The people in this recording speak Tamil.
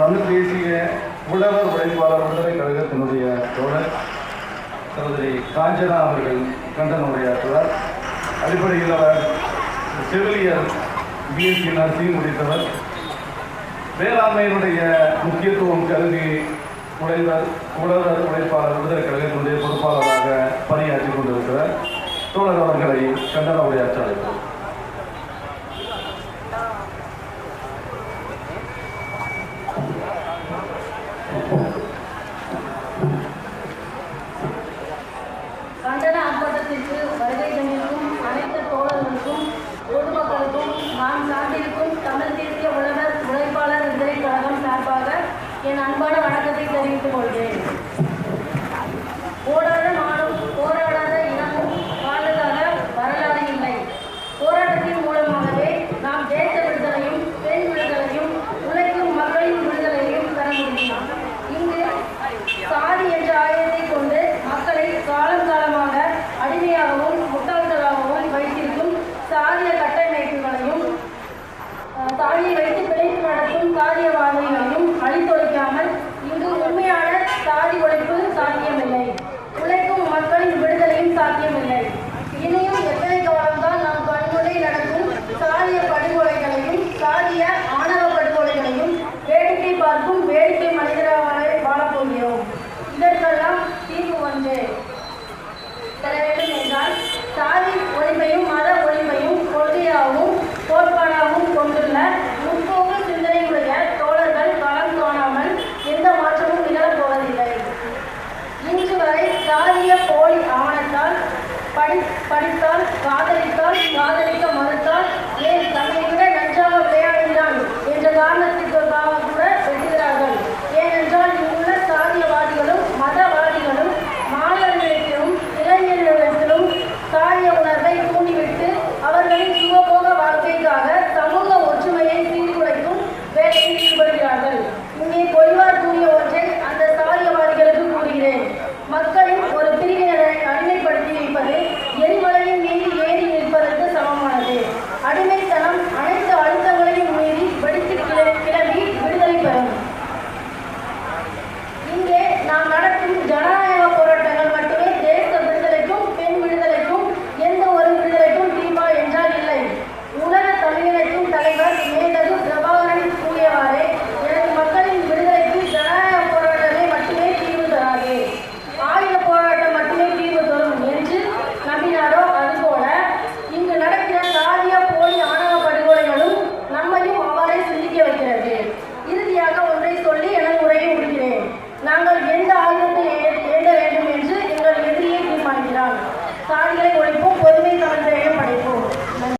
தமிழ் தேசிய உழவர் உழைப்பாளர் விடுதலை கழகத்தினுடைய தோழர் சகோதரி காஞ்சனா அவர்கள் கண்டன உரையாற்றுவார் அடிப்படையில் அவர் செவிலியர் பிஎஸ்சி நர்சிங் முடித்தவர். வேளாண்மையினுடைய முக்கியத்துவம் கருதி உழைவர் உழவர் உழைப்பாளர் விடுதலை கழகத்தினுடைய பொறுப்பாளராக பணியாற்றி கொண்டிருக்கிறார். தோழர் அவர்களை கண்டன உரையாற்ற அழைப்போம் என் அன்பான வணக்கத்தை தெரிவித்துக் கொள்கிறேன். ஒன்று. பெற வேண்டும் என்றால் சாதி ஒளிமையும் மத ஒளிமையும் கொள்கையாகவும் கோட்பாடாகவும் கொண்டுள்ள முற்போக்கு சிந்தனையுடைய தோழர்கள் பலம் காணாமல் எந்த மாற்றமும் நிகழப்போவதில்லை இன்று வரை சாதிய போலி ஆவணத்தால் படி படித்தால் காதலித்தால் காதலிக்க மறு